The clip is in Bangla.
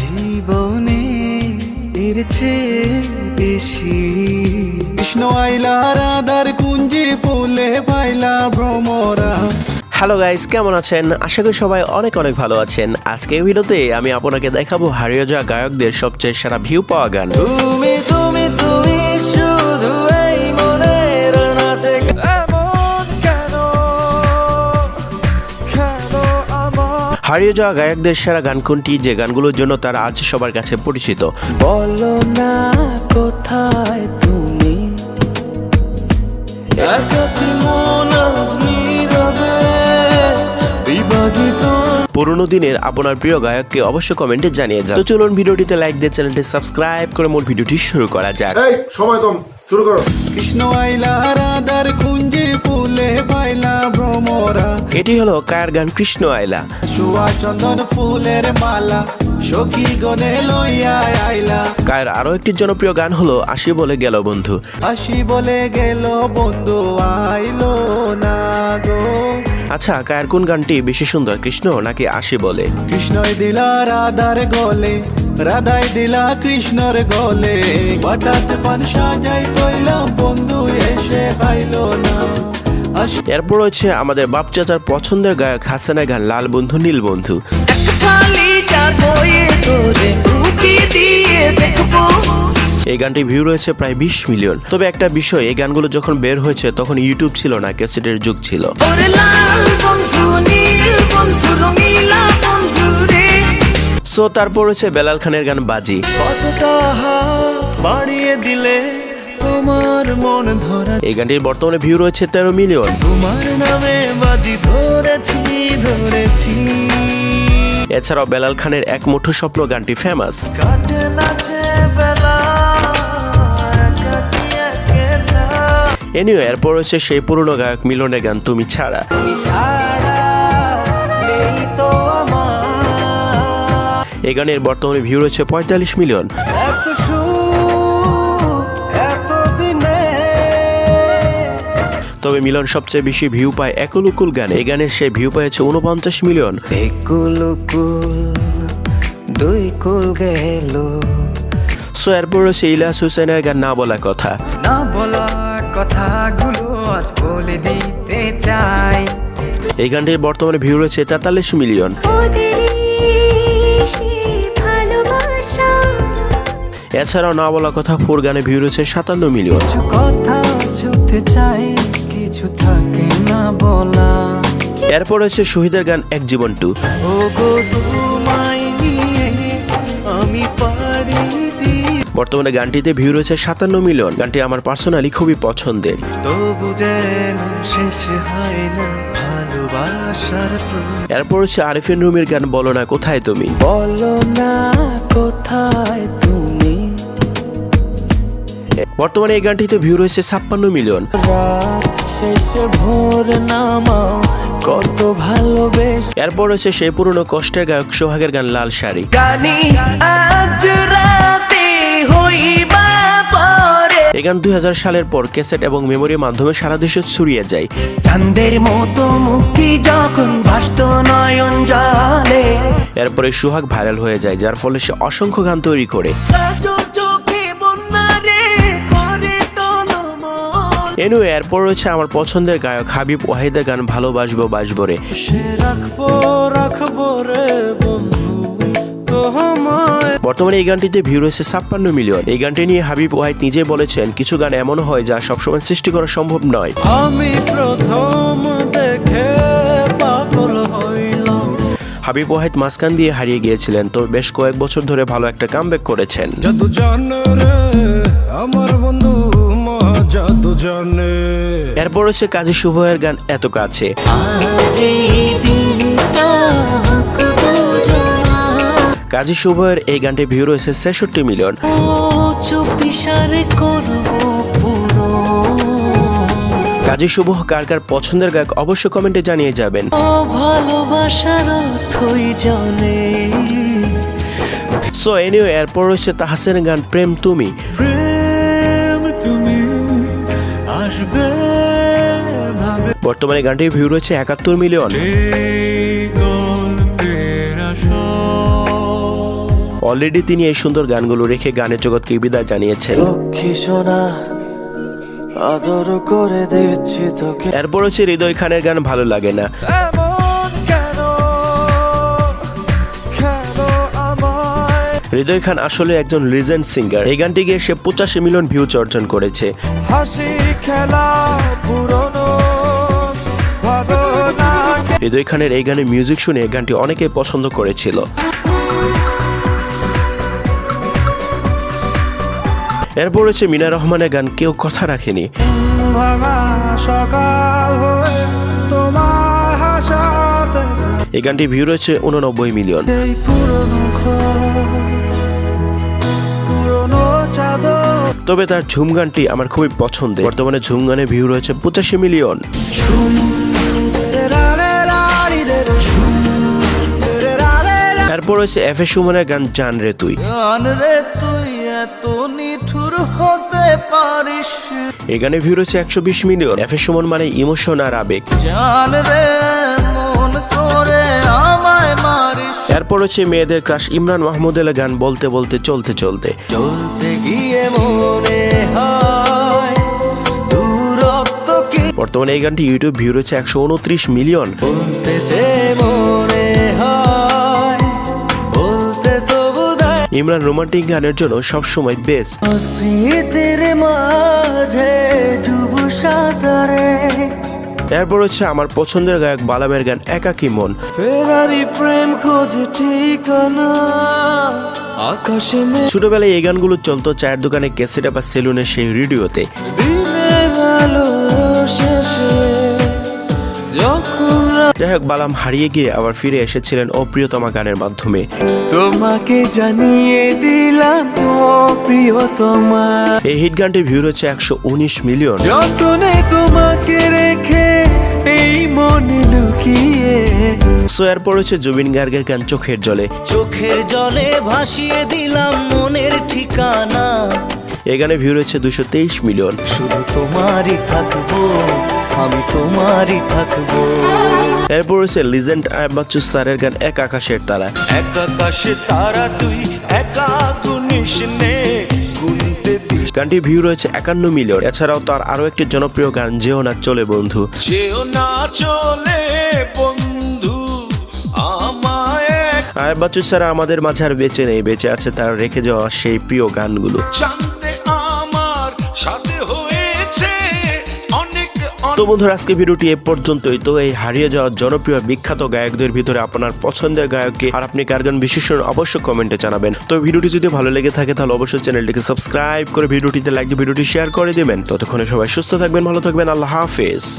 জীবনে এর চেয়ে বেশি। কৃষ্ণ আইলা রাধার কুঞ্জি ফুলে পাইলা ভ্রমরা। হ্যালো গাইস কেমন আছেন? আশা করি সবাই অনেক অনেক ভালো আছেন। আজকে ভিডিওতে আমি আপনাকে দেখাবো হারিয়ে যাওয়া গায়কদের সবচেয়ে সেরা ভিউ পাওয়া গান। তুমি তুমি হারিয়ে যাওয়া গায়কদের সেরা গান কোনটি? যে গানগুলোর জন্য তারা আজ সবার কাছে পরিচিত। বলো না কোথায় তুমি? বিভাগিত। পুরোনো দিনের আপনার প্রিয় গায়ককে অবশ্যই কমেন্টে জানিয়ে যান। তো চলুন ভিডিওটিতে লাইক দিয়ে চ্যানেলটি সাবস্ক্রাইব করে মূল ভিডিওটি শুরু করা যাক। এই সময় কম। শুরু করো। কৃষ্ণ আইলা রাধার কুঞ্জে ফুলে পাইলা ভ্রমরা। এটি হলো কায়ার গান কৃষ্ণ আইলা? সুয়া চন্দন ফুলের মালা সখী গনে লইয়া আইলা। কায়ের আরও একটি জনপ্রিয় গান হলো আসি বলে গেল বন্ধু। আসি বলে গেল বন্ধু আইলো না গো। আচ্ছা কায়ের কোন গানটি বেশি সুন্দর কৃষ্ণ নাকি আসি বলে? কৃষ্ণই দিলা রাধার গলে রাধাই দিলা কৃষ্ণর গলে। হঠাৎ পান সাজাই কইলাম বন্ধু এসে খাইলো না। এরপর রয়েছে আমাদের বাপ চাচার পছন্দের গায়ক হাসানের গান লাল বন্ধু নীল বন্ধু। এই গানটি ভিউ রয়েছে প্রায় বিশ মিলিয়ন তবে একটা বিষয় এই গানগুলো যখন বের হয়েছে তখন ইউটিউব ছিল না ক্যাসেটের যুগ ছিল। সো তারপর রয়েছে বেলাল খানের গান বাজি। বাড়িয়ে দিলে তোমার মন ধরা। এই গানটির বর্তমানে ভিউ রয়েছে তেরো মিলিয়ন তোমার নামে বাজি ধরেছি ধরেছি। এছাড়াও বেলাল খানের এক মুঠো স্বপ্ন গানটি ফেমাস এনিও এরপর রয়েছে সেই পুরনো গায়ক মিলনের গান তুমি ছাড়া। এই গানের বর্তমানে ভিউ রয়েছে পঁয়তাল্লিশ মিলিয়ন তবে মিলন সবচেয়ে বেশি ভিউ পায় একুলুকুল গানে। এই গানের সে ভিউ পেয়েছে উনপঞ্চাশ মিলিয়ন একুল কুল দুই কুল গেল। সো এরপর রয়েছে ইলাস হুসেনের গান না বলা কথা। না কথাগুলো আজ বলে দিতে চাই। এই গানটির বর্তমানে ভিউ রয়েছে তেতাল্লিশ মিলিয়ন। এছাড়াও না বলা কথা ফোর গানে ভিউ রয়েছে সাতান্ন মিলিয়ন। কথা ছুতে চাই কিছু থাকে না বলা। এরপর রয়েছে শহীদের গান এক জীবন টু। ও গো তোমায় বর্তমানে গানটিতে ভিউ রয়েছে সাতান্ন মিলিয়ন। গানটি আমার পার্সোনালি খুবই পছন্দের। এরপর রয়েছে আরিফিন রুমির গান বলো না কোথায় তুমি? বলো না কোথায় তুমি? বর্তমানে এই গানটিতে ভিউ রয়েছে ছাপ্পান্ন মিলিয়ন। রাত শেষে ভোর নামাও কত ভালোবেস এরপর রয়েছে সেই পুরনো কষ্টের গায়ক সোহাগের গান লাল শাড়ি। এই গান দু হাজার সালের পর ক্যাসেট এবং মেমোরির মাধ্যমে সারা দেশে ছড়িয়ে যায়। চাঁদের মতো মুক্তি যখন ভাসত নয়ন জলে। এরপরে সুহাগ ভাইরাল হয়ে যায় যার ফলে সে অসংখ্য গান তৈরি করে। এনু এরপর রয়েছে আমার পছন্দের গায়ক হাবিব ওয়াহিদের গান ভালোবাসবো বাসবো রে। রাখব রাখব রে বন্ধু। বর্তমানে এই গানটিতে ভিউ রয়েছে ছাপ্পান্ন মিলিয়ন এই গানটি নিয়ে হাবিব ওয়াহিদ নিজে বলেছেন কিছু গান এমন হয় যা সবসময় সৃষ্টি করা সম্ভব নয়। আমি প্রথম দেখে পাগল হইলাম। হাবিব ওয়াহিদ মাঝখান দিয়ে হারিয়ে গিয়েছিলেন তো বেশ কয়েক বছর ধরে ভালো একটা কামব্যাক করেছেন। জাদু আমার বন্ধু মা জাদু জানে। এরপর রয়েছে কাজী শুভয়ের গান এত কাছে। আজ এই দিনটা কাজী শুভয়ের এই গানটি ভিউ রয়েছে ছেষট্টি মিলিয়ন। কাজী শুভ কার কার পছন্দের গায়ক অবশ্যই কমেন্টে জানিয়ে যাবেন। ভালোবাসার সো এনিও এরপর রয়েছে তাহসেনের গান প্রেম তুমি। প্রেম তুমি আসবে বর্তমানে গানটির ভিউ রয়েছে একাত্তর মিলিয়ন। অলরেডি তিনি এই সুন্দর গানগুলো রেখে গানের জগৎকে বিদায় জানিয়েছেন। লক্ষ্মী সোনা আদর করে দিচ্ছি তোকে। এরপর হচ্ছে হৃদয় খানের গান ভালো লাগে না। হৃদয় খান আসলে একজন লিজেন্ড সিঙ্গার এই গানটি গিয়ে সে পঁচাশি মিলিয়ন ভিউজ অর্জন করেছে। হাসি খেলা পুরনো হৃদয় খানের এই গানের মিউজিক শুনে গানটি অনেকেই পছন্দ করেছিল। এরপর হচ্ছে মিনা রহমানের গান কেউ কথা রাখেনি। এই গানটি ভিউ রয়েছে উননব্বই মিলিয়ন। তবে তার ঝুম গানটি আমার খুবই পছন্দের। বর্তমানে ঝুম গানে ভিউ রয়েছে পঁচাশি মিলিয়ন। এরপর রয়েছে এফ এ সুমনের গান জান রে তুই। জান রে তুই এত নিঠুর হতে পারিস। এই গানে ভিউ রয়েছে একশো বিশ মিলিয়ন এফ এ সুমন মানে ইমোশন আর আবেগ। জান রে মন করে আমায় মারিস। এরপর হচ্ছে মেয়েদের ক্রাশ ইমরান মাহমুদের গান বলতে বলতে চলতে চলতে। চলতে গিয়ে মনে হয় বর্তমানে এই গানটি ইউটিউব ভিউ রয়েছে একশো উনত্রিশ মিলিয়ন বলতে ইমরান রোমান্টিক গানের জন্য সবসময় বেস্ট এরপর হচ্ছে আমার পছন্দের গায়ক বালামের গান একাকি মন। ফেরারি প্রেম খোঁজে ঠিকানা আকাশে ছোটবেলায় এই গানগুলো চলতো চায়ের দোকানে ক্যাসেটে বা সেলুনে সেই রেডিওতে। দিনের আলো শেষে যখন যাই হোক বালাম হারিয়ে গিয়ে আবার ফিরে এসেছিলেন অপ্রিয়তমা গানের মাধ্যমে। তোমাকে জানিয়ে দিলাম ও প্রিয়তমা এই হিট গানটি ভিউ রয়েছে একশো উনিশ মিলিয়ন। যতনে তোমাকে রেখে এই মনে লুকিয়ে। সো এরপর হচ্ছে জুবিন গার্গের গান চোখের জলে। চোখের জলে ভাসিয়ে দিলাম মনের ঠিকানা। এই গানে ভিউ রয়েছে দুশো তেইশ মিলিয়ন। শুধু তোমারই থাকব। তোমারই থাকব। এরপর হচ্ছে লিজেন্ড আয়ব বাচ্চু স্যারের গান এক আকাশের তারা এক আকাশে তারা তুই একা গুনিস নে গানটি ভিউ রয়েছে একান্ন মিলিয়ন। এছাড়াও তার আরও একটি জনপ্রিয় গান যেও না চলে বন্ধু। যেও না চলে বন্ধু আমায় বাচ্চু স্যার আমাদের মাঝে আর বেঁচে নেই। বেঁচে আছে তার রেখে যাওয়া সেই প্রিয় গানগুলো। তো বন্ধুরা, আজকে ভিডিওটি এ পর্যন্তই। তো এই হারিয়ে যাওয়া জনপ্রিয় বিখ্যাত গায়কদের ভিতরে আপনার পছন্দের গায়ককে আর আপনি কার গান বিশেষ অবশ্যই কমেন্টে জানাবেন। তো ভিডিওটি যদি ভালো লেগে থাকে, তাহলে অবশ্যই চ্যানেলটিকে সাবস্ক্রাইব করে ভিডিওটিতে লাইক দিয়ে ভিডিওটি শেয়ার করে দেবেন। ততক্ষণে সবাই সুস্থ থাকবেন, ভালো থাকবেন, আল্লাহ হাফেজ।